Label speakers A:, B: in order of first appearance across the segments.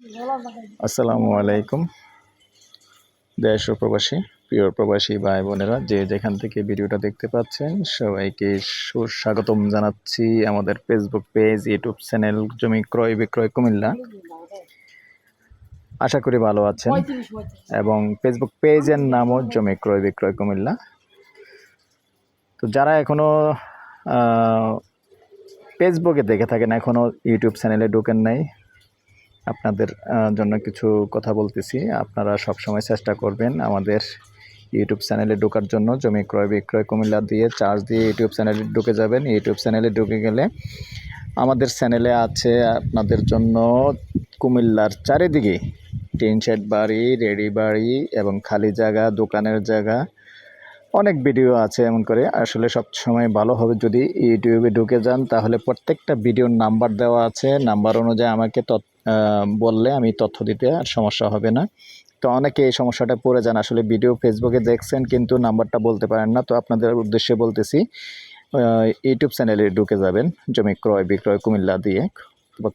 A: আসসালামু আলাইকুম। দেশ প্রবাসী, প্রিয় প্রবাসী ভাই বোনেরা, যে যেখান থেকে ভিডিওটা দেখতে পাচ্ছেন, সবাইকে সুস্বাগতম জানাচ্ছি আমাদের ফেসবুক পেজ ইউটিউব চ্যানেল জমি ক্রয় বিক্রয় কুমিল্লা। আশা করি ভালো আছেন। এবং ফেসবুক পেজের নামও জমি ক্রয় বিক্রয় কুমিল্লা। তো যারা এখনও ফেসবুকে দেখে থাকেন এখনও ইউটিউব চ্যানেলে ঢোকেন নাই আপনাদের জন্য কিছু কথা বলতেছি। আপনারা সব সময় চেষ্টা করবেন আমাদের ইউটিউব চ্যানেলে ঢোকার জন্য। জমি ক্রয়, বিক্রয়, কুমিল্লা দিয়ে চার্জ দিয়ে ইউটিউব চ্যানেলে ঢুকে যাবেন। ইউটিউব চ্যানেলে ঢুকে গেলে আমাদের চ্যানেলে আছে আপনাদের জন্য কুমিল্লার চারিদিকে টিন শেড বাড়ি, রেডি বাড়ি এবং খালি জায়গা, দোকানের জায়গা। অনেক ভিডিও আছে এমন করে। আসলে সব সময় ভালো হবে যদি ইউটিউবে ঢুকে যান। তাহলে প্রত্যেকটা ভিডিওর নাম্বার দেওয়া আছে। নাম্বার অনুযায়ী আমাকে তথ্য বললে আমি তথ্য দিতে আর সমস্যা হবে না। তো অনেকে এই সমস্যাটা পড়ে যান। আসলে ভিডিও ফেসবুকে দেখছেন কিন্তু নাম্বারটা বলতে পারেন না। তো আপনাদের উদ্দেশ্যে বলতেছি ইউটিউব চ্যানেলে ঢুকে যাবেন। জমি ক্রয়, বিক্রয়, কুমিল্লা দিয়ে, বা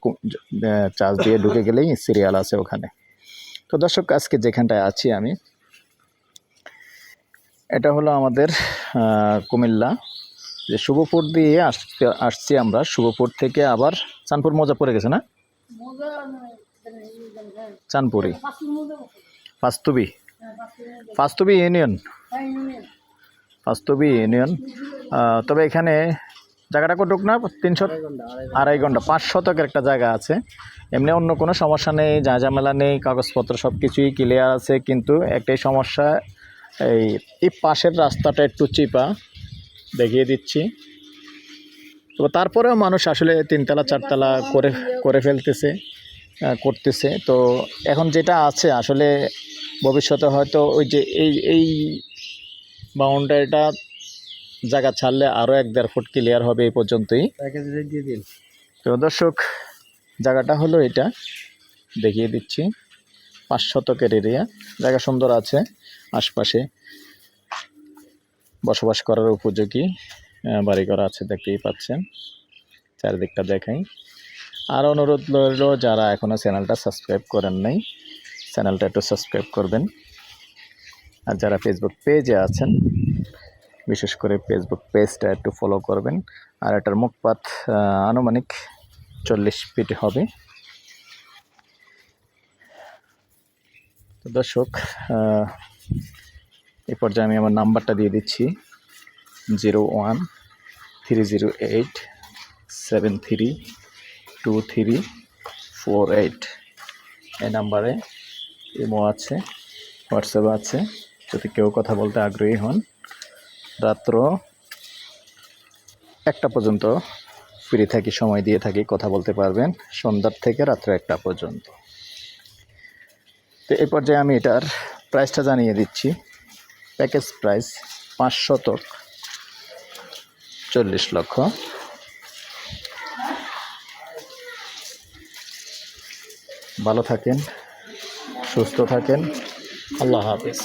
A: চার্জ দিয়ে ঢুকে গেলেই সিরিয়াল আছে ওখানে। তো দর্শক, আজকে যেখানটায় আছি আমি, এটা হলো আমাদের কুমিল্লা। যে শুভপুর দিয়ে আসতে আসছি আমরা। শুভপুর থেকে আবার চাঁদপুর মজা পড়ে গেছে না? চাঁদপুরি পাস্তবি পাস্তবি ইউনিয়ন? পাস্তবি ইউনিয়ন। তবে এখানে জায়গাটা কটুক না? তিনশো আড়াই ঘণ্টা পাঁচ শতকের একটা জায়গা আছে। এমনি অন্য কোনো সমস্যা নেই যা ঝামেলা নেই কাগজপত্র সব কিছুই ক্লিয়ার আছে কিন্তু একটাই সমস্যা এই এই পাশের রাস্তাটা একটু চিপা দেখিয়ে দিচ্ছি। তো তারপরেও মানুষ আসলে তিনতলা, চারতলা করে করে ফেলতেছে করতেছে। তো এখন যেটা আছে, আসলে ভবিষ্যতে হয়তো ওই যে এই এই বাউন্ডারিটা জায়গা ছাড়লে আরও এক দেড় ফুট ক্লিয়ার হবে এই পর্যন্তই। তো দর্শক, জায়গাটা হলো এটা। দেখিয়ে দিচ্ছি। পাঁচ শতকের এরিয়া জায়গা সুন্দর আছে। আশপাশে বসবাস করার উপযোগী। বাড়িঘর আছে, দেখতেই পাচ্ছেন। চারিদিকটা দেখাই। আর অনুরোধ রইল, যারা এখনও চ্যানেলটা সাবস্ক্রাইব করেন নাই, চ্যানেলটা একটু সাবস্ক্রাইব করবেন। আর যারা ফেসবুক পেজে আছেন, বিশেষ করে ফেসবুক পেজটা একটু ফলো করবেন। আর এটার মুখপাত আনুমানিক চল্লিশ ফিট হবে। দর্শক এই পর্যায়ে আমি আমার নাম্বারটা দিয়ে দিচ্ছি zero one three zero eight seven three two three four eight এই নাম্বারে ইমো আছে, হোয়াটসঅ্যাপ আছে। যদি কেউ কথা বলতে আগ্রহী হন, রাত্র একটা পর্যন্ত ফ্রি থাকি, সময় দিয়ে থাকি, কথা বলতে পারবেন। সন্ধ্যার থেকে রাত্র একটা পর্যন্ত। তো এই পর্যায়ে আমি এটার প্রাইসটা জানিয়ে দিচ্ছি। প্যাকেজ প্রাইস পাঁচ শতক চল্লিশ লক্ষ। ভালো থাকেন সুস্থ থাকেন। আল্লাহ হাফিজ।